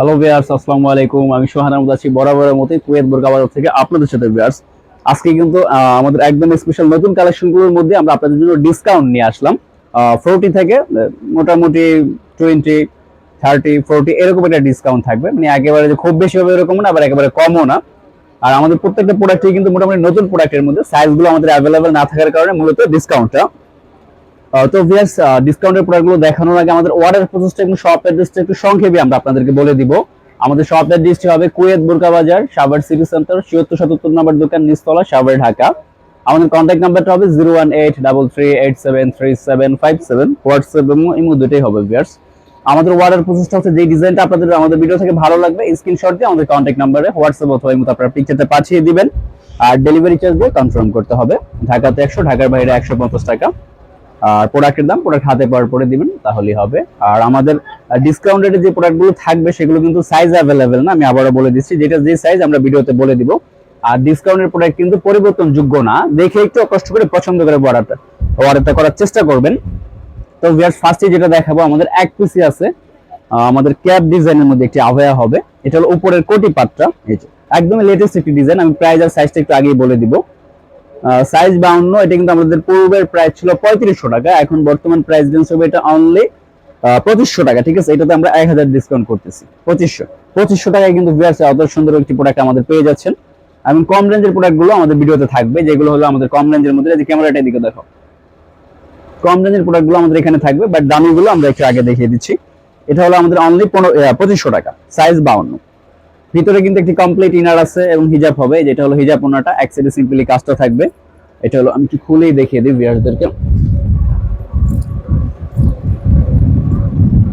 Hello viewers আসসালামু আলাইকুম। আমি সোহান আহমদ আছি বরাবরের মতোই কুয়েত বোরকাবাজার থেকে আপনাদের সাথে ভিয়ার্স আজকে কিন্তু আমাদের একদম স্পেশাল নতুন কালেকশনগুলোর মধ্যে আমরা আপনাদের জন্য ডিসকাউন্ট নিয়ে আসলাম। ফোরটি থেকে মোটামুটি টোয়েন্টি থার্টি ফোরটি এরকম একটা ডিসকাউন্ট থাকবে। মানে একেবারে যে খুব বেশি হবে এরকম না, আবার একেবারে কমও না। আর আমাদের প্রত্যেকটা প্রোডাক্টই কিন্তু মোটামুটি নতুন প্রোডাক্টের মধ্যে সাইজগুলো আমাদের অ্যাভেলেবেল না থাকার কারণে মূলত ডিসকাউন্টটা তো ভিয়ার্স ডিসকাউন্টের প্রোডাক্টগুলো দেখানোর আগে আমাদের অর্ডার প্রসেসটা একটু শপ অ্যাড্রেসটা একটু সংক্ষেপে আমরা আপনাদেরকে বলে দিব। আমাদের শপ অ্যাড্রেসটি হবে কুয়েত বোরকা বাজার, সাভার সিটি সেন্টার ছিয়াত্তর সাতাত্তর নম্বর দোকান, নিচতলা, সাভার ঢাকা। আমাদের কন্ট্যাক্ট নাম্বারটা হবে zero one eight double three eight seven three seven five seven WhatsApp এবং ইমো দুটোই হবে ভিয়ার্স আমাদের অর্ডার প্রসেসটা হচ্ছে যে ডিজাইনটা আপনাদের, আমাদের ভিডিও থেকে ভালো লাগবে স্ক্রিনশট দিয়ে আমাদের কন্ট্যাক্ট নাম্বারে হোয়াটসঅ্যাপ অথবা ইমোতে আপনারা পিকচারটা পাঠিয়ে দিবেন। আর ডেলিভারি চার্জ দিয়ে কনফার্ম করতে হবে। ঢাকাতে একশো, ঢাকার বাইরে একশো পঞ্চাশ টাকা। আর প্রোডাক্টের দাম প্রোডাক্ট হাতে পাওয়ার পরে দিবেন, তাহলেই হবে। আর আমাদের ডিসকাউন্ট রেটে যে প্রোডাক্টগুলো থাকবে, সেগুলো কিন্তু সাইজ অ্যাভেলেবেল না, আমি আবারও বলে দিচ্ছি, যেটা যে সাইজ আমরা ভিডিওতে বলে দিব। আর ডিসকাউন্টের প্রোডাক্ট কিন্তু পরিবর্তনযোগ্য না, দেখে একটু কষ্ট করে পছন্দ করে অর্ডারটা অর্ডারটা করার চেষ্টা করবেন। তো ভিয়ার্স ফার্স্টে যেটা দেখাবো, আমাদের এক পিসি আছে আমাদের ক্যাপ ডিজাইনের মধ্যে একটি আভায়া হবে। এটা হলো উপরের কোটি পাটটা এই যে। একদমই লেটেস্ট একটি ডিজাইন আমি প্রাইস আর সাইজটা একটু আগেই বলে দিব। সাইজ বাউন্ন, এটা কিন্তু আমাদের পূর্বের প্রাইস ছিল পঁয়ত্রিশশো টাকা, এখন বর্তমান প্রাইস রেঞ্জ হবে এটা অনলি পঁচিশশো টাকা, ঠিক আছে? এটাতে আমরা এক হাজার ডিসকাউন্ট করতেছি, পঁচিশশো। পঁচিশশো টাকায় কিন্তু অত সুন্দর একটি প্রোডাক্ট আমাদের পেয়ে যাচ্ছেন। এবং কম রেঞ্জের প্রোডাক্টগুলো আমাদের ভিডিওতে থাকবে, যেগুলো হলো আমাদের কম রেঞ্জের মধ্যে যে ক্যামেরাটা এদিকে দেখো। কম রেঞ্জের প্রোডাক্টগুলো আমাদের এখানে থাকবে বাট দামিগুলো আমরা একটু আগে দেখিয়ে দিচ্ছি। এটা হলো আমাদের অনলি পনেরো পঁচিশশো টাকা সাইজ বাউন্ন। ভিতরে কিন্তু একটি কমপ্লিট ইনার আছে এবং হিজাব হবে, যেটা হলো হিজাব ওনাটা। এক সাইডে সিম্পলি কাজটা থাকবে। এটা হলো, আমি কি খুলেই দেখিয়ে দিই ভিউয়ারদেরকে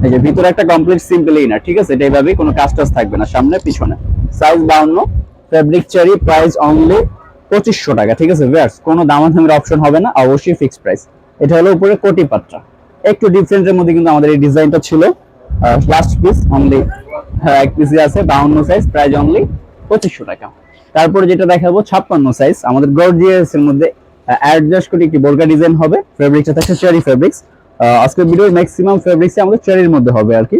এই যে ভিতরে একটা কমপ্লিট সিম্পলি ইনার ঠিক আছে? এটা এইভাবেই কোনো কাজ টাজ থাকবে না, সামনে, পিছনে। সাইজ বাউন্ন ফেব্রিক চারি প্রাইস অনলি পঁচিশশো টাকা, ঠিক আছে ভিউয়ার্স কোনো দামাদামির অপশন হবে না, অবশ্যই ফিক্সড প্রাইস এটা হলো উপরে কোটি পাত্রা একটু ডিফারেন্টের মধ্যে কিন্তু আমাদের এই ডিজাইনটা ছিল। লাস্ট পিস অনলি এক পিসি আছে, বাউন্ন সাইজ প্রাইস অনলি পঁচিশশো টাকা। তারপরে যেটা দেখাবো, ছাপ্পান্ন সাইজ আমাদের গর্জিয়াস এর মধ্যে অ্যাডজাস্ট করে একটি বোরকা ডিজাইন হবে ফেব্রিকটা থাকছে চেরি ফেব্রিক্স আজকের ভিডিওর ম্যাক্সিমাম ফেব্রিক্স আমাদের চেরির মধ্যে হবে আর কি।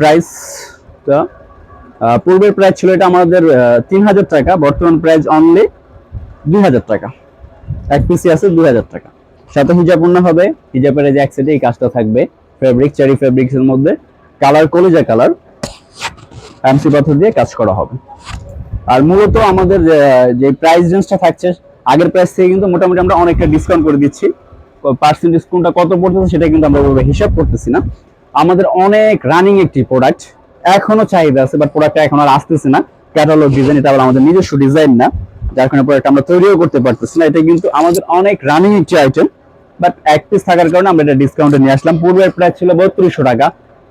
প্রাইসটা পূর্বের প্রাইস ছিল এটা আমাদের তিন হাজার টাকা, বর্তমান প্রাইস অনলি দুই হাজার টাকা। এক পিসি আছে দুই হাজার টাকা। সাথে হিজাব পূর্ণ হবে হিজাবের যে এক সাইডে এই কাজটা থাকবে ফেব্রিক চেরি ফেব্রিক্স এর মধ্যে। কালার কলিজা কালার এমসি পাথর দিয়ে কাজ করা হবে। আর মূলত আমাদের যে প্রাইস রেঞ্জটা থাকছে, আগের প্রাইস থেকে কিন্তু মোটামুটি আমরা অনেকটা ডিসকাউন্ট করে দিচ্ছি। পার্সেন্ট ডিসকাউন্টটা কত পড়তেছে সেটা কিন্তু আমরা ওইভাবে হিসাব করতেছি না। আমাদের অনেক রানিং একটি প্রোডাক্ট এখনও চাহিদা আছে বাট প্রোডাক্টটা এখন আর আসতেছে না। ক্যাটালগ ডিজাইন এটা আবার আমাদের নিজস্ব ডিজাইন না, যার কারণে প্রোডাক্ট আমরা তৈরিও করতে পারতেছি না। এটা কিন্তু আমাদের অনেক রানিং একটি আইটেম বাট এক পিস থাকার কারণে আমরা এটা ডিসকাউন্টে নিয়ে আসলাম। পূর্বের প্রাইস ছিল বত্রিশশো টাকা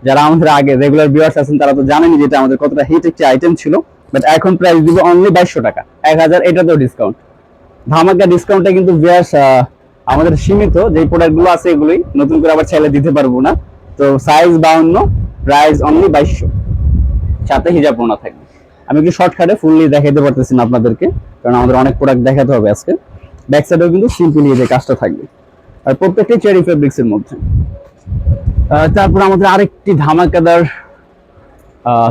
যারা আমাদের আগে রেগুলার ভিউয়ার্স আছেন, তারা তো জানেনি যেটা আমাদের কতটা হিট একটি আইটেম ছিল। বাট এখন প্রাইস দিব অনলি বাইশশো টাকা। এক হাজার এটা এটাতেও ডিসকাউন্ট ধামাকা ডিসকাউন্টে কিন্তু ভিউয়ার্স আমাদের সীমিত। যে প্রোডাক্টগুলো আছে এগুলোই নতুন করে আবার চাইলে দিতে পারব না। তো সাইজ বাউন্ন প্রাইস অনলি বাইশশো। সাথে হিজাব থাকবে। আমি একটু শর্টকাটে ফুললি দেখাতে পারতেছি না আপনাদেরকে, কারণ আমাদের অনেক প্রোডাক্ট দেখাতে হবে আজকে। ব্যাক সাইডেও কিন্তু সিম্পলি যে কাজটা থাকবে। আর প্রত্যেকটি চেরি ফেব্রিক্স এর মধ্যে। তারপর আমাদের আরেকটি ধামাকাদার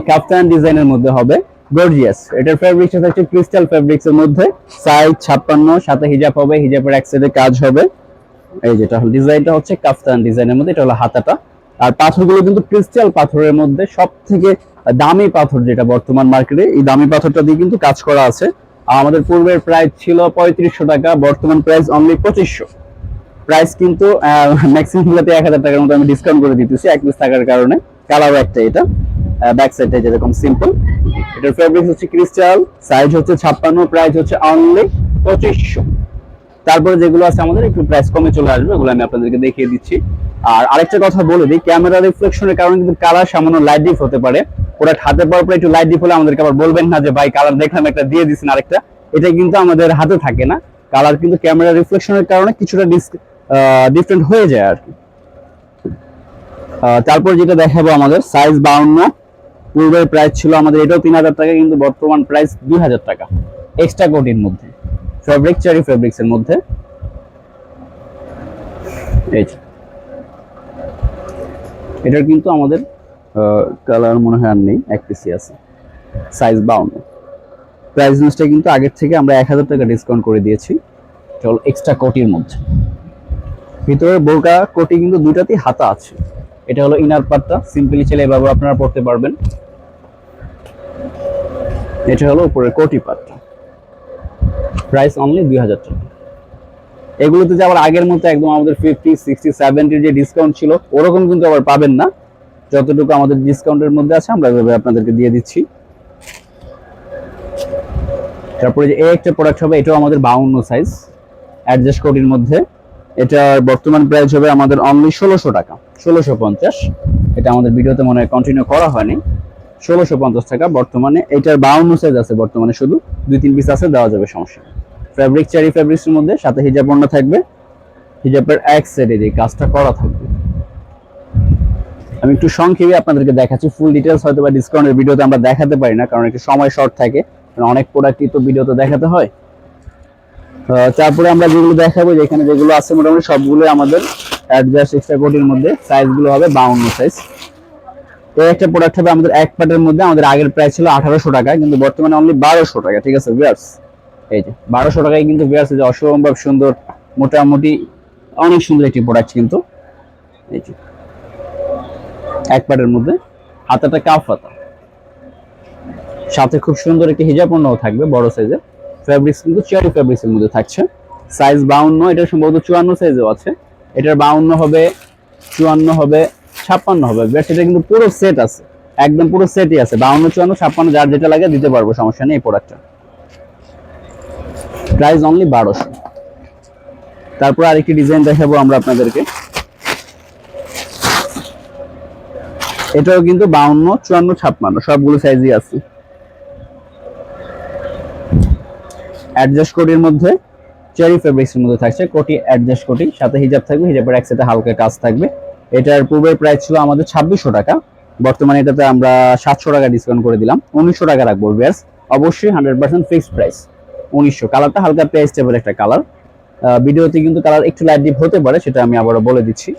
ক্যাপ্টান ডিজাইনের মধ্যে হবে গর্জিয়াস এটার ফেব্রিক্সটা থাকছে ক্রিস্টাল ফেব্রিক্স এর মধ্যে। সাইজ ছাপ্পান্ন, সাথে হিজাব হবে হিজাবের এক সাইডে কাজ হবে। এই যেটা হলো ডিজাইনটা হচ্ছে কাফতান ডিজাইনের মধ্যে, এটা হলো হাতাটা। আর পাথরগুলো কিন্তু ক্রিস্টাল পাথরের মধ্যে। সব থেকে দামি পাথর যেটা বর্তমান মার্কেটে এই দামি পাথরটা দিয়ে কিন্তু কাজ করা আছে। আমাদের পূর্বের প্রাইস ছিল পঁয়ত্রিশশো টাকা, বর্তমান প্রাইস অনলি পঁচিশশো। প্রাইস কিন্তু ম্যাক্সিমাম গুলোতে এক হাজার টাকার মতো আমি ডিসকাউন্ট করে দিতেছি, এক পিস থাকার কারণে। কালারও একটা এটা ব্যাক সাইডটা যেরকম সিম্পল এটার ফেব্রিক হচ্ছে ক্রিস্টাল সাইজ হচ্ছে ছাপ্পান্ন প্রাইস হচ্ছে অনলি পঁচিশশো। তারপরে যেগুলো আছে আমাদের, একটু প্রাইস কমে চলে আসবে, ওগুলো আমি আপনাদেরকে দেখিয়ে দিচ্ছি। আর আরেকটা কথা বলে দিই ক্যামেরা রিফ্লেকশনের কারণে কিন্তু কালার সামান্য লাইট ডিপ হতে পারে। ওরা হাতে পাওয়ার পরে একটু লাইট ডিপ হলে আমাদেরকে আবার বলবেন না যে, ভাই কালার দেখলাম, একটা দিয়ে দিচ্ছেন আরেকটা। এটা কিন্তু আমাদের হাতে থাকে না। কালার কিন্তু ক্যামেরা রিফ্লেকশনের কারণে কিছুটা ডিফারেন্ট হয়ে যায় আর কি। তারপর যেটা দেখাবো আমাদের সাইজ বাউন্ন। পূর্বের প্রাইস ছিল আমাদের, এটাও তিন হাজার টাকা, কিন্তু বর্তমান প্রাইস দুই হাজার টাকা। এক্সট্রা কোটির মধ্যে ফেব্রিক চারি ফেব্রিক্স এর মধ্যে এটার কিন্তু আমাদের কালার মনে হয় আর নেই, এক পিসি আছে সাইজ বাউন্ন। প্রাইস জিনিসটা কিন্তু আগের থেকে আমরা এক হাজার টাকা ডিসকাউন্ট করে দিয়েছি, চল এক্সট্রা কোটির মধ্যে। ভিতরে বোরকা, কোটি কিন্তু দুটাতেই হাতা আছে। এটা হলো ইনার পার্টটা সিম্পলি ছেলে এভাবে আপনারা পড়তে পারবেন। এটা হলো উপরের কোটি পার্টটা প্রাইস অনলি দুই হাজার টাকা। এগুলোতে যে আবার আগের মতো একদম আমাদের ফিফটি সিক্সটি সেভেন্টির যে ডিসকাউন্ট ছিল, ওরকম কিন্তু আবার পাবেন না। যতটুকু আমাদের ডিসকাউন্টের মধ্যে আছে, আমরা এভাবে আপনাদেরকে দিয়ে দিচ্ছি। তারপরে যে একটা প্রোডাক্ট হবে, এটাও আমাদের বাউন্ন সাইজ অ্যাডজাস্ট কোটির মধ্যে। এটার বর্তমান প্রাইস হবে আমাদের অনলি ষোলোশো টাকা। ষোলোশো পঞ্চাশ। এটা আমাদের ভিডিওতে মনে হয় কন্টিনিউ করা হয়নি। ষোলোশো পঞ্চাশ টাকা বর্তমানে। এটার বাউন্ন সাইজ আছে বর্তমানে শুধু। দুই, তিন পিস আছে, দেওয়া যাবে, সমস্যা ফ্যাব্রিক চারি ফ্যাব্রিক্সের মধ্যে, সাথে হিজাব ওড়না থাকবে। হিজাবের এক সাইডে যে কাজটা করা থাকবে। আমি একটু সংক্ষেপে আপনাদেরকে দেখাচ্ছি। ফুল ডিটেলস হয়তো বা ডিসকাউন্টের ভিডিওতে আমরা দেখাতে পারি না, কারণ একটু সময় শর্ট থাকে। কারণ অনেক প্রোডাক্টই তো ভিডিওতে দেখাতে হয়। তারপরে আমরা যেগুলো দেখাবো, যেখানে যেগুলো আছে মোটামুটি সবগুলো আমাদের অ্যাডজাস্ট এক্সট্রা কোটির মধ্যে সাইজগুলো হবে বাউন্ন সাইজ এই একটা প্রোডাক্ট হবে আমাদের এক পার্টের মধ্যে, আমাদের আগের প্রাইস ছিল আঠারোশো টাকা, কিন্তু বর্তমানে অনলি বারোশো টাকা, ঠিক আছে ভিয়ার্স এই যে, বারোশো টাকায় কিন্তু ভিয়ার্স যে অসম্ভব সুন্দর, মোটামুটি অনেক সুন্দর একটি প্রোডাক্ট কিন্তু। এই যে, এক পার্টের মধ্যে, হাতাটা কাফ হাতা। সাথে খুব সুন্দর একটি হিজাব পণ্যও থাকবে, বড় সাইজের ফ্যাব্রিক্স কিন্তু চেয়ারি ফ্যাব্রিক্স এর মধ্যে থাকছে। সাইজ বাউন্ন, এটা সম্ভবত চুয়ান্ন সাইজেও আছে। এটার বাউন্ন হবে, চুয়ান্ন হবে, ছাপ্পান্ন হবে। বেশ এটা কিন্তু পুরো সেট আছে। একদম পুরো সেটই আছে। বাউন্ন, চুয়ান্ন, ছাপ্পান্ন, যার যেটা লাগে দিতে পারব, সমস্যা নেই এই প্রোডাক্টটা প্রাইস অনলি বারোশো। তারপর আরেকটি ডিজাইন দেখাবো আমরা আপনাদেরকে। এটাও কিন্তু বাউন্ন, চুয়ান্ন, ছাপ্পান্ন, সবগুলো সাইজই আছে। অ্যাডজাস্ট কোটির মধ্যে চেরি ফেব্রিক্স এর মধ্যে থাকছে, কোটি অ্যাডজাস্ট কোটি, সাথে হিজাব থাকবে হিজাবের একসাথে হালকা কাজ থাকবে। এটার পূর্বের প্রাইস ছিল আমাদের ছাব্বিশশো টাকা, বর্তমানে এটাতে আমরা সাতশো টাকা ডিসকাউন্ট করে দিলাম, উনিশশো টাকা রাখব বিয়ার্স অবশ্যই হান্ড্রেড পার্সেন্ট ফিক্সড প্রাইস উনিশশো। কালারটা হালকা প্রাইস একটা কালার ভিডিওতে কিন্তু কালার একটু লাইট ডিপ হতে পারে, সেটা আমি আবারও বলে দিচ্ছি।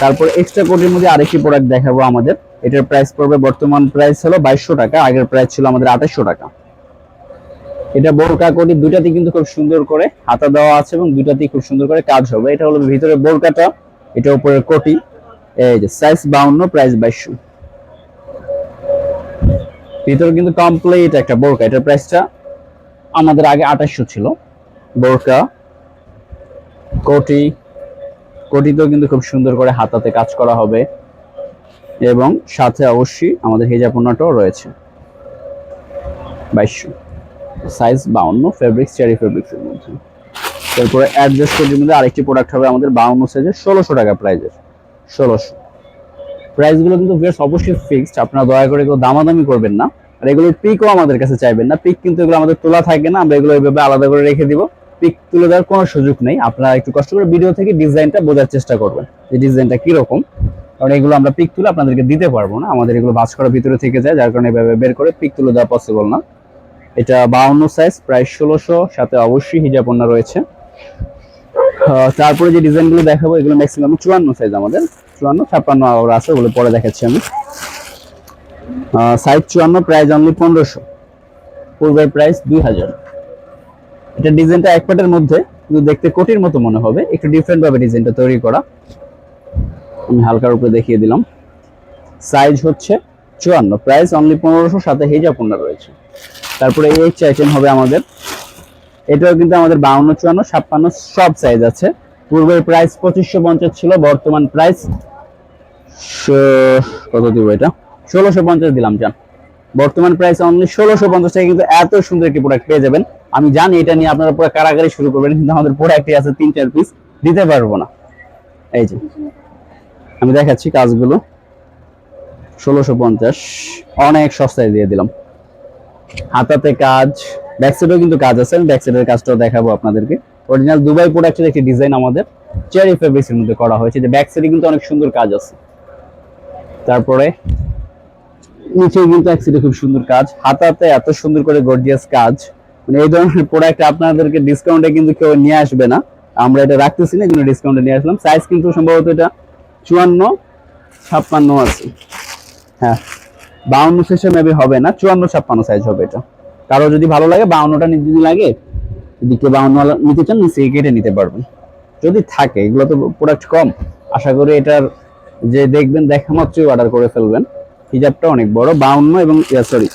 তারপর এক্সট্রা কোটির মধ্যে আরেকটি প্রোডাক্ট দেখাবো আমাদের। এটার প্রাইস পড়বে, বর্তমান প্রাইস হলো বাইশশো টাকা, আগের প্রাইস ছিল আমাদের আঠাশশো টাকা। এটা বোরকা কোটি দুইটাতে কিন্তু খুব সুন্দর করে হাতা দেওয়া আছে এবং দুইটাতেই খুব সুন্দর করে কাজ হবে। এটা হলো ভিতরে বোরকাটা এটা উপরে কোটি। এই যে সাইজ বাউন্ন প্রাইস বাইশশো। ভিতরে কিন্তু কমপ্লিট একটা বোরকা। এটার প্রাইসটা আমাদের আগে আঠাশশো ছিল। বোরকা, কোটি। কোটিতেও কিন্তু খুব সুন্দর করে হাতাতে কাজ করা হবে। এবং সাথে অবশ্যই আমাদের হেজাপন্নাটাও রয়েছে। বাইশশো। সাইজ বাউন্ন ফেব্রিক্স চেরি ফেব্রিক্সের মধ্যে। তারপরে অ্যাডজাস্ট কোটির মধ্যে আরেকটি প্রোডাক্ট হবে আমাদের বাউন্ন সাইজের ষোলোশো টাকা প্রাইজের ষোলোশো। প্রাইসগুলো কিন্তু বেশ অবশ্যই ফিক্সড আপনারা দয়া করে কেউ দামাদামি করবেন না। আর এগুলোর পিকও আমাদের কাছে চাইবেন না। পিক কিন্তু এগুলো আমাদের তোলা থাকে না, আমরা এগুলো এইভাবে আলাদা করে রেখে দিব। পিক তুলে দেওয়ার কোনো সুযোগ নেই। আপনারা একটু কষ্ট করে ভিডিও থেকে ডিজাইনটা বোঝার চেষ্টা করবেন যে ডিজাইনটা কীরকম। কারণ এগুলো আমরা পিক তুলে আপনাদেরকে দিতে পারব না। আমাদের এগুলো ভাঁজ করার ভিতরে থেকে যায়, যার কারণে এভাবে বের করে পিক তুলে দেওয়া পসিবল না। এটা বাউন্ন সাইজ প্রায় ষোলোশো, সাথে অবশ্যই হিজাব রয়েছে। তারপরে যে ডিজাইনগুলো দেখাবো, এগুলো ম্যাক্সিমাম চুয়ান্ন সাইজ আমাদের। চুয়ান্ন, ছাপ্পান্ন আবার আছে, ওগুলো পরে দেখাচ্ছি আমি। সাইজ চুয়ান্ন প্রাইস অনলি পনেরোশো। পূর্বের প্রাইস দুই হাজার। এটা ডিজাইনটা এক পাটের মধ্যে কিন্তু দেখতে কোটির মতো মনে হবে, একটু ডিফারেন্ট ভাবে ডিজাইনটা তৈরি করা। আমি হালকার উপরে দেখিয়ে দিলাম। সাইজ হচ্ছে চুয়ান্ন প্রাইস অনলি পনেরোশো, সাথে হেজা পণ্য রয়েছে। তারপরে এই হচ্ছে আইটেম হবে আমাদের। এটাও কিন্তু আমাদের বাউন্ন, চুয়ান্ন, ছাপ্পান্ন, সব সাইজ আছে। পূর্বের প্রাইস পঁচিশশো পঞ্চাশ ছিল, বর্তমান প্রাইস কত দিব এটা? ষোলোশো পঞ্চাশ দিলাম যান বর্তমান প্রাইস অনলি ষোলোশো পঞ্চাশ টাকা কিন্তু এত সুন্দর একটি প্রোডাক্ট পেয়ে যাবেন। আমি জানি এটা নিয়ে আপনারা পুরো কারাগারি শুরু করবেন, কিন্তু আমাদের প্রোডাক্টই আছে তিন, চার পিস দিতে পারব না। এই যে, আমি দেখাচ্ছি কাজগুলো। ষোলোশো পঞ্চাশ, অনেক সস্তায় দিয়ে দিলাম। হাতাতে কাজ ব্যাক সাইডেও কিন্তু কাজ আছে, আমি ব্যাক সাইডের কাজটাও দেখাবো আপনাদেরকে। অরিজিনাল দুবাই প্রোডাক্টের একটি ডিজাইন আমাদের চেরি ফেব্রিক্স এর মধ্যে করা হয়েছে, যে ব্যাক সাইডে কিন্তু অনেক সুন্দর কাজ আছে। তারপরে নিচে কিন্তু এক সাইডে খুব সুন্দর কাজ, হাতাতে এত সুন্দর করে গর্জিয়াস কাজ। মানে এই ধরনের প্রোডাক্ট আপনাদেরকে ডিসকাউন্টে কিন্তু কেউ নিয়ে আসবে না, আমরা এটা রাখতেছি না কিন্তু ডিসকাউন্টে নিয়ে আসলাম। সাইজ কিন্তু সম্ভবত এটা চুয়ান্ন, ছাপ্পান্ন আছে। হ্যাঁ। বাউন্ন সাইজে মেবি হবে না, চুয়ান্ন ছাপ্পান্ন সাইজ হবে এটা। কারও যদি ভালো লাগে, বাউন্নটা যদি লাগে যদি কেউ বাউন্ন নিতে চান নিচে কেটে নিতে পারবেন। যদি থাকে, এগুলো তো প্রোডাক্ট কম। আশা করি এটার যে দেখবেন, দেখা মাত্রই অর্ডার করে ফেলবেন। হিজাবটা অনেক বড়, বাউন্ন এবং সরি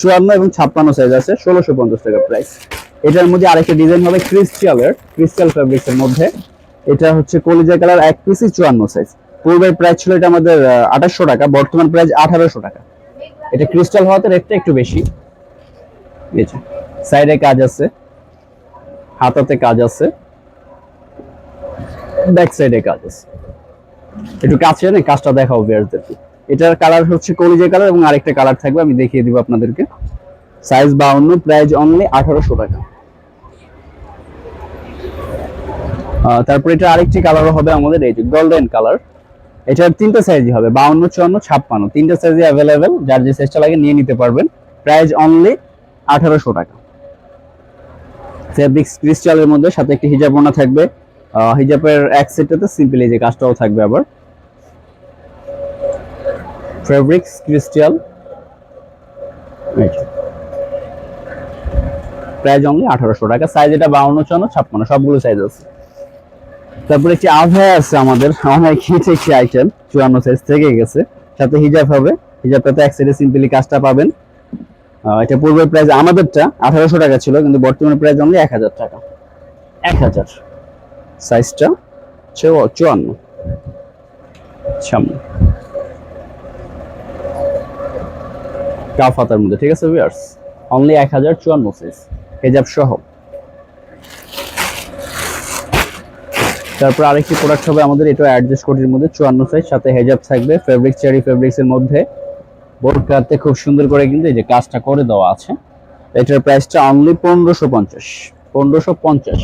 চুয়ান্ন এবং ছাপ্পান্ন সাইজ আছে, ষোলোশো পঞ্চাশ টাকা প্রাইস এটার মধ্যে আরেকটা ডিজাইন হবে ক্রিস্টালের ক্রিস্টাল ফ্যাব্রিক্স এর মধ্যে। এটা হচ্ছে কলিজা কালার এক পিসি চুয়ান্ন সাইজ পূর্বের প্রাইস ছিল এটা আমাদের আঠাশশো টাকা, বর্তমান প্রাইস আঠারোশো টাকা। এটা ক্রিস্টাল হওয়াতে রেটটা একটু বেশি। সাইডে কাজ আছে, হাতাতে কাজ আছে, ব্যাক সাইডে কাজ আছে। একটু কাছে এনে কাজটা দেখাও বিয়ারদেরকে এটার কালার হচ্ছে কলিজা কালার এবং আরেকটা কালার থাকবে, আমি দেখিয়ে দিব আপনাদেরকে। সাইজ বাউন্ন প্রাইস অনলি আঠারোশো টাকা। তারপর এটা আরেকটি কালার হবে আমাদের, এই যে গোল্ডেন কালার এটার তিনটা সাইজই হবে, বাউন্ন, চুয়ান্ন, ছাপ্পান্ন। তিনটা সাইজই অ্যাভেলেবেল যার যে সাইজটা লাগে নিয়ে নিতে পারবেন। প্রাইস অনলি আঠারোশো টাকা। ফেব্রিক্স ক্রিস্টালের মধ্যে সাথে একটি হিজাব ওনা থাকবে। হিজাবের এক সেটটাতে সিম্পল এই যে কাজটাও থাকবে আবার। ফেব্রিক্স ক্রিস্টাল প্রাইস অনলি আঠারোশো টাকা। সাইজ এটা বাউন্ন, চুয়ান্ন, ছাপ্পান্ন, সবগুলো সাইজ আছে। তারপরে একটি আভা আছে আমাদের। অনেক হিট একটি আইটেম চুয়ান্ন সাইজ থেকে গেছে। সাথে হিজাব হবে। হিজাবটাতে এক সাইডে সিম্পলি কাজটা পাবেন। এটা পূর্বের প্রাইস আমাদেরটা আঠারোশো টাকা ছিল, কিন্তু বর্তমানে প্রাইস অনলি এক হাজার টাকা। এক হাজার। সাইজটা চুয়ান্ন। সামনে। কাফ হাতার মধ্যে, ঠিক আছে ভিউয়ার্স অনলি এক হাজার চুয়ান্ন সাইজ হেজাব সহ। তারপর আরেকটি প্রোডাক্ট হবে আমাদের, এটা অ্যাডজাস্ট কোটির মধ্যে চুয়ান্ন সাইজ সাথে হেজাব থাকবে ফেব্রিক চেরি ফেব্রিক্স এর মধ্যে। বোরকাতে খুব সুন্দর করে কিন্তু এই যে কাজটা করে দেওয়া আছে। এটার প্রাইসটা অনলি পনেরোশো পঞ্চাশ পনেরোশো পঞ্চাশ।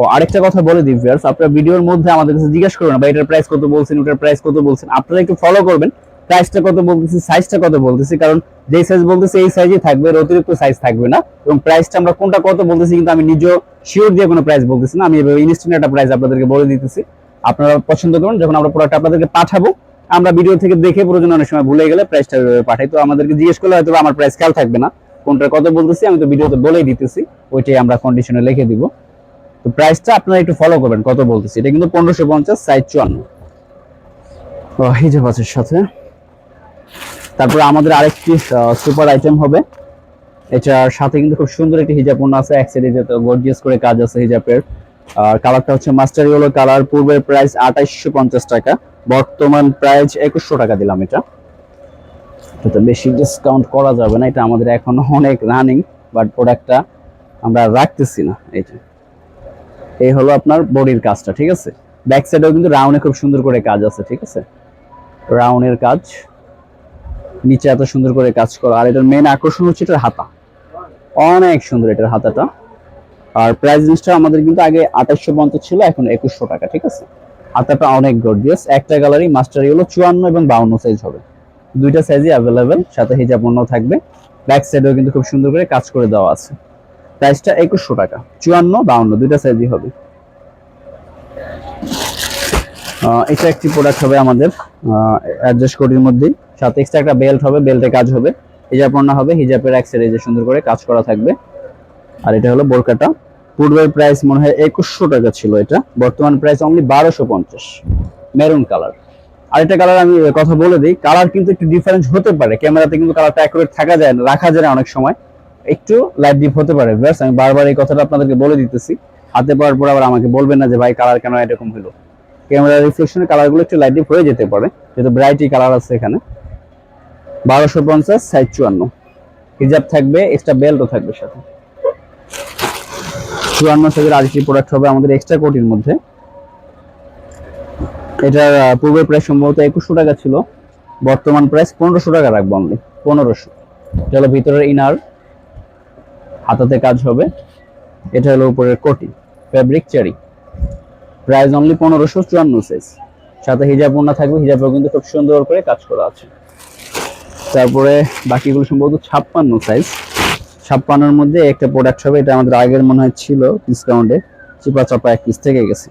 ও, আরেকটা কথা বলে দিই ভিউয়ার্স আপনারা ভিডিওর মধ্যে আমাদের কাছে জিজ্ঞাসা করবেন বা এটার প্রাইস কত বলছেন? ওটার প্রাইস কত বলছেন? আপনারা একটু ফলো করবেন। প্রাইসটা কত বলতেছি সাইজটা কত বলতেছি, কারণ যেই সাইজ বলতেছি এই সাইজই থাকবে, এর অতিরিক্ত সাইজ থাকবে না। এবং প্রাইসটা আমরা কোনটা কত বলতেছি, কিন্তু আমি নিজেও শিওর দিয়ে কোনো প্রাইস বলতেছি না। আমি এভাবে ইনস্ট্যান্ট একটা প্রাইস আপনাদেরকে বলে দিতেছি। আপনারা পছন্দ করুন, যখন আমরা প্রোডাক্ট আপনাদেরকে পাঠাবো, আমরা ভিডিও থেকে দেখে প্রয়োজন অনেক সময় ভুলে গেলে প্রাইসটা পাঠাই। তো আমাদেরকে জিজ্ঞেস করলে হয়তো আমার প্রাইস খেয়াল থাকবে না। কোনটা কত বলতেছি, আমি তো ভিডিওতে বলেই দিতেছি। ওইটাই আমরা কন্ডিশনে লিখে দিব। তো প্রাইসটা আপনারা একটু ফলো করবেন, কত বলতেছি। এটা কিন্তু পনেরোশো পঞ্চাশ সাইজ চুয়ান্ন। হিজাব আছে সাথে। তারপরে আমাদের আরেকটি সুপার আইটেম হবে। এটার সাথে কিন্তু খুব সুন্দর একটি হিজাব পণ্য আছে, এক সাইডে যেহেতু গর্জিয়াস করে কাজ আছে হিজাবের আর কালারটা হচ্ছে মাস্টার ইয়েলো কালার পূর্বের প্রাইস আঠাইশশো পঞ্চাশ টাকা, বর্তমান প্রাইস একুশশো টাকা দিলাম এটা। এটা বেশি ডিসকাউন্ট করা যাবে না, এটা আমাদের এখনও অনেক রানিং বাট প্রোডাক্টটা আমরা রাখতেছি না, এই যে। এই হলো আপনার বডির কাজটা, ঠিক আছে? ব্যাক সাইডেও কিন্তু রাউন্ডে খুব সুন্দর করে কাজ আছে, ঠিক আছে? রাউন্ডের কাজ নিচে এত সুন্দর করে কাজ করা। আর এটার মেন আকর্ষণ হচ্ছে এটার হাতা। অনেক সুন্দর এটার হাতাটা। আর প্রাইস জিনিসটা আমাদের কিন্তু আগে আঠাশশো পঞ্চাশ ছিল, এখন একুশশো টাকা, ঠিক আছে? হাতাটা অনেক গর্জিয়াস একটা গ্যালারি মাস্টারি হলো চুয়ান্ন এবং বাউন্ন সাইজ হবে। দুইটা সাইজই অ্যাভেলেবেল সাথে হিজাব পণ্য থাকবে। ব্যাক সাইডেও কিন্তু খুব সুন্দর করে কাজ করে দেওয়া আছে। প্রাইসটা একুশশো টাকা। চুয়ান্ন, বাউন্ন, দুইটা সাইজই হবে। এটা একটি প্রোডাক্ট হবে আমাদের অ্যাডজাস্ট কোডির মধ্যেই। সাথে এক্সট্রা একটা বেল্ট হবে বেল্টে কাজ হবে। হিজাব পণ্য হবে হিজাবের এক সাইডে যে সুন্দর করে কাজ করা থাকবে। আর এটা হলো বোরকাটা। পূর্বের প্রাইস মনে হয় একুশশো টাকা ছিল এটা। বর্তমান প্রাইস অনলি বারোশো পঞ্চাশ। মেরুন কালার আরেকটা কালার আমি কথা বলে দিই কালার কিন্তু একটু ডিফারেন্স হতে পারে। ক্যামেরাতে কিন্তু কালারটা অ্যাকুরেট থাকা যায় না, রাখা যায় না অনেক সময়। একটু লাইট ডিপ হতে পারে, ব্যাস। আমি বারবার এই কথাটা আপনাদেরকে বলে দিতেছি। হাতে পাওয়ার পর আবার আমাকে বলবেন না যে, ভাই কালার কেন এরকম হলো? ক্যামেরা রিফ্লেকশনের কালারগুলো একটু লাইট ডিপ হয়ে যেতে পারে, যেহেতু ব্রাইটি কালার আছে এখানে। বারোশো পঞ্চাশ সাইজ চুয়ান্ন। হিজাব থাকবে এক্সট্রা বেল্টও থাকবে সাথে। চুয়ান্ন সাইজের আরেকটি প্রোডাক্ট হবে আমাদের এক্সট্রা কোটির মধ্যে। এটার আহ, পূর্বের প্রাইস সম্ভবত একুশশো টাকা ছিল। বর্তমান প্রাইস পনেরোশো টাকা রাখব অনলি পনেরোশো। এটা হলো ভিতরের ইনার হাতাতে কাজ হবে। এটা হলো উপরের কোটি ফেব্রিক চেরি প্রাইস অনলি পনেরোশো চুয়ান্ন সাইজ সাথে হিজাব ওনা থাকবে হিজাবেও কিন্তু খুব সুন্দর করে কাজ করা আছে। তারপরে বাকিগুলো সম্ভবত ছাপ্পান্ন সাইজ ছাপ্পান্নর মধ্যে একটা প্রোডাক্ট হবে, এটা আমাদের আগের মনে হয় ছিল ডিসকাউন্টে চিপা চাপা এক পিস থেকে গেছে।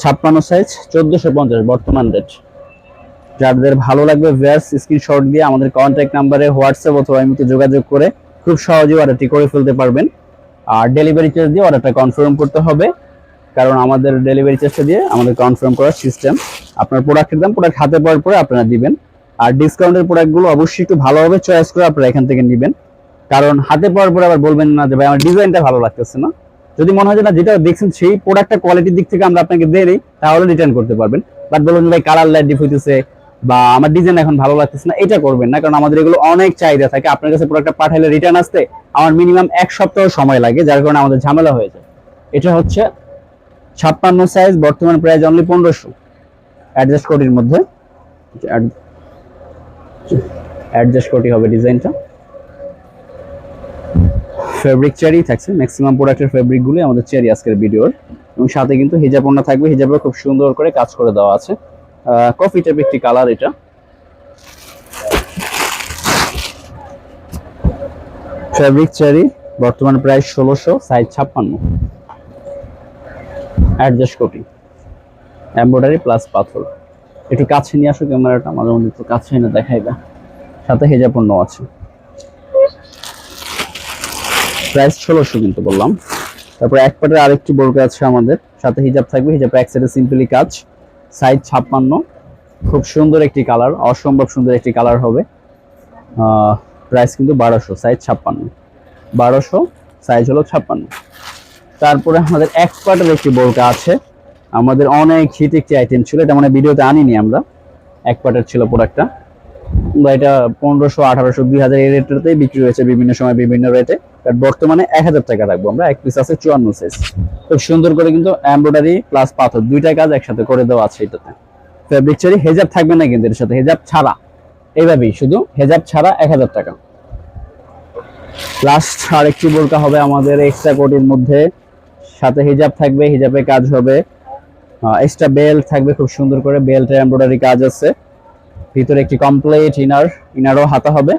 ছাপ্পান্ন সাইজ চোদ্দোশো পঞ্চাশ বর্তমান রেট যাদের ভালো লাগবে ভিয়ার্স স্ক্রিনশট দিয়ে আমাদের কন্ট্যাক্ট নাম্বারে হোয়াটসঅ্যাপ অথবা এমনিতে যোগাযোগ করে খুব সহজে অর্ডারটি করে ফেলতে পারবেন। আর ডেলিভারি চার্জ দিয়ে অর্ডারটা কনফার্ম করতে হবে, কারণ আমাদের ডেলিভারি চার্জটা দিয়ে আমাদের কনফার্ম করার সিস্টেম আপনার প্রোডাক্টের দাম প্রোডাক্ট হাতে পাওয়ার পরে আপনারা দিবেন। আর ডিসকাউন্টের প্রোডাক্টগুলো অবশ্যই একটু ভালোভাবে চয়েস করে আপনারা এখান থেকে নেবেন। কারণ হাতে পাওয়ার পরে আবার বলবেন না যে, ভাই, আমার ডিজাইনটা ভালো লাগতেছে না। যদি মনে হয় যে, না, যেটা দেখছেন সেই প্রোডাক্টটা কোয়ালিটির দিক থেকে আমরা আপনাকে দিয়ে দিই, তাহলে রিটার্ন করতে পারবেন। বাট বলবেন ভাই কালার লাইট ডিপ হইতেছে বা আমার ডিজাইন এখন ভালো লাগতেছে না, এটা করবেন না। কারণ আমাদের এগুলো অনেক চাহিদা থাকে। আপনার কাছে প্রোডাক্টটা পাঠাইলে রিটার্ন আসতে আমার মিনিমাম এক সপ্তাহ সময় লাগে, যার কারণে আমাদের ঝামেলা হয়ে যায়। এটা হচ্ছে ছাপ্পান্ন সাইজ বর্তমান প্রাইস অনলি পনেরোশো। অ্যাডজাস্ট কোটির মধ্যে। অ্যাডজাস্ট কোটি হবে ডিজাইনটা। ফেব্রিক চেরি থাকছে। ম্যাক্সিমাম প্রোডাক্টের ফেব্রিকগুলো আমাদের চেরি আজকের ভিডিওর। এবং সাথে কিন্তু হিজাব থাকবে। হিজাবে খুব সুন্দর করে কাজ করে দেওয়া আছে। কফি টাইপের একটি কালার এটা। ফেব্রিক চেরি বর্তমান প্রাইস ষোলোশো সাইজ ছাপ্পান্ন। অ্যাডজাস্ট কোটি এমব্রয়ডারি প্লাস পাথর। একটু কাছে নিয়ে আসো ক্যামেরাটা মাঝে মধ্যে একটু কাছে এনে দেখাইবা। সাথে হেজাব পণ্য আছে। প্রাইস ষোলোশো কিন্তু বললাম। তারপর এক পাটের আরেকটি বোরকা আছে আমাদের। সাথে হিজাব থাকবে হিজাব এক সাইডে সিম্পলি কাজ। সাইজ ছাপ্পান্ন। খুব সুন্দর একটি কালার অসম্ভব সুন্দর একটি কালার হবে। প্রাইস কিন্তু বারোশো সাইজ ছাপ্পান্ন। বারোশো সাইজ হলো ছাপ্পান্ন। তারপরে আমাদের এক পাটের একটি বোরকা আছে। আমাদের অনেক হিট একটি আইটেম ছিল, এটা মানে ভিডিওতে আনিনি আমরা। এক পাটের ছিল প্রোডাক্টটা বা এটা পনেরোশো, আঠারোশো, দুই হাজার এই রেটেতেই বিক্রি হয়েছে বিভিন্ন সময় বিভিন্ন রেটে বাট বর্তমানে এক হাজার টাকা রাখব আমরা, এক পিস আছে চুয়ান্ন সাইজ খুব সুন্দর করে কিন্তু এমব্রয়ডারি প্লাস পাথর দুইটা কাজ একসাথে করে দেওয়া আছে এটাতে। ফেব্রিক চারি হেজাব থাকবে না কিন্তু এর সাথে হেজাব ছাড়া। এইভাবেই শুধু হেজাব ছাড়া এক হাজার টাকা। লাস্ট আরেকটি বোরকা হবে আমাদের এক্সট্রা কোটির মধ্যে। সাথে হিজাব থাকবে হিজাবে কাজ হবে। এক্সট্রা বেল্ট থাকবে, খুব সুন্দর করে বেল্টের এমব্রয়ডারি কাজ আছে। ভিতরে একটি কমপ্লিট ইনার ইনারও হাতা হবে।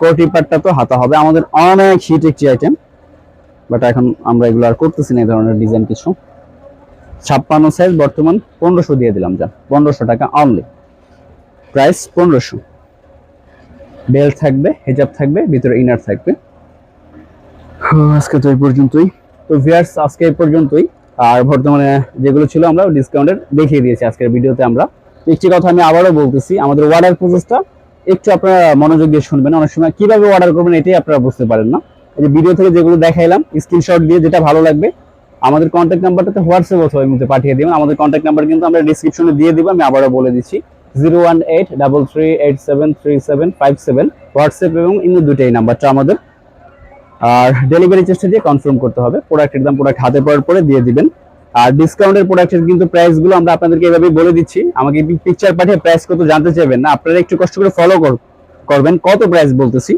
কোটি পাটটা তো হাতা হবে। আমাদের অনেক হিট একটি আইটেম বাট এখন আমরা এগুলো আর করতেছি না, এই ধরনের ডিজাইন কিছু। ছাপ্পান্ন সাইজ বর্তমান পনেরোশো দিয়ে দিলাম যা, পনেরোশো টাকা অনলি প্রাইস পনেরোশো। বেল্ট থাকবে হেজাব থাকবে, ভিতরে ইনার থাকবে। আজকে তো এই পর্যন্তই। তো ভিয়ার্স আজকে এই পর্যন্তই। আর বর্তমানে যেগুলো ছিল আমরা ডিসকাউন্টের দেখিয়ে দিয়েছি আজকের ভিডিওতে আমরা। একটি কথা আমি আবারও বলতেছি, আমাদের অর্ডার প্রসেসটা একটু আপনারা মনোযোগ দিয়ে শুনবেন। অনেক সময় কীভাবে অর্ডার করবেন এটাই আপনারা বুঝতে পারেন না। এই যে ভিডিও থেকে যেগুলো দেখাইলাম স্ক্রিনশট দিয়ে যেটা ভালো লাগবে, আমাদের কন্ট্যাক্ট নাম্বারটাতে হোয়াটসঅ্যাপ অথবা মধ্যে পাঠিয়ে দিবেন। আমাদের কন্ট্যাক্ট নাম্বার কিন্তু আমরা ডিসক্রিপশনে দিয়ে দিব, আমি আবারও বলে দিচ্ছি। Zero one eight double three eight seven three seven five seven WhatsApp এবং ইমো দুটোই নাম্বারটা আমাদের। আর ডেলিভারি চেষ্টা দিয়ে কনফার্ম করতে হবে। প্রোডাক্টের দাম প্রোডাক্ট হাতে পাওয়ার পরে দিয়ে দিবেন। আর ডিসকাউন্টের প্রোডাক্টের কিন্তু প্রাইসগুলো আমরা আপনাদেরকে এভাবেই বলে দিচ্ছি। আমাকে পিকচার পাঠিয়ে প্রাইস কত জানতে চাইবেন না, আপনারা একটু কষ্ট করে ফলো করবেন, কত প্রাইস বলতেছি।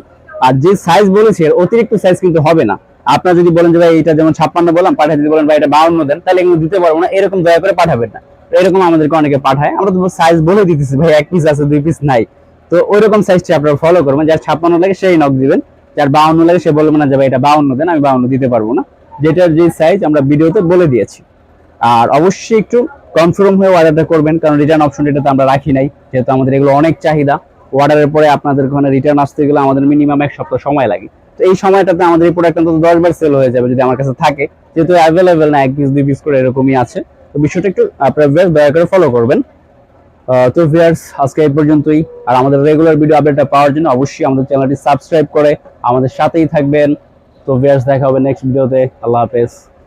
আর যে সাইজ বলেছি, এর অতিরিক্ত সাইজ কিন্তু হবে না। আপনারা যদি বলেন যে ভাই এটা যেমন ছাপ্পান্ন বললাম, পাঠিয়ে যদি বলেন ভাই এটা বাউন্ন দেন, তাহলে এগুলো দিতে পারব না। এরকম দয়া করে পাঠাবেন না। এরকম আমাদেরকে অনেকে পাঠায়। আমরা তো সাইজ বলে দিতেছি ভাই, এক পিস আছে, দুই পিস নাই। তো ওই ওইরকম সাইজটি আপনারা ফলো করবেন। যার ছাপ্পান্ন লাগে সেই নক দিবেন। যার বাউন্ন লাগে সে বলবে, না যে ভাই এটা বাউন্ন, দেন আমি বাউন্ন দিতে পারব না। যেটার যে সাইজ আমরা ভিডিওতে বলে দিয়েছি। আর অবশ্যই একটু কনফার্ম হয়ে অর্ডারটা করবেন, কারণ রিটার্ন অপশন এটাতে আমরা রাখি নাই, যেহেতু আমাদের এগুলো অনেক চাহিদা। অর্ডারের পরে আপনাদের ওখানে রিটার্ন আসতে গেলে আমাদের মিনিমাম এক সপ্তাহ সময় লাগে। তো এই সময়টাতে আমাদের এই প্রোডাক্ট অন্তত দশ বার সেল হয়ে যাবে যদি আমার কাছে থাকে। যেহেতু অ্যাভেলেবেল না, এক পিস দুই পিস করে এরকমই আছে। তো বিষয়টা একটু আপনারা দয়া করে ফলো করবেন। তো ভিউয়ার্স আজকে এই পর্যন্তই। আর আমাদের রেগুলার ভিডিও আপডেটটা পাওয়ার জন্য অবশ্যই আমাদের চ্যানেলটি সাবস্ক্রাইব করে আমাদের সাথেই থাকবেন। তো ভিউয়ার্স দেখা হবে নেক্সট ভিডিওতে আল্লাহ হাফেজ।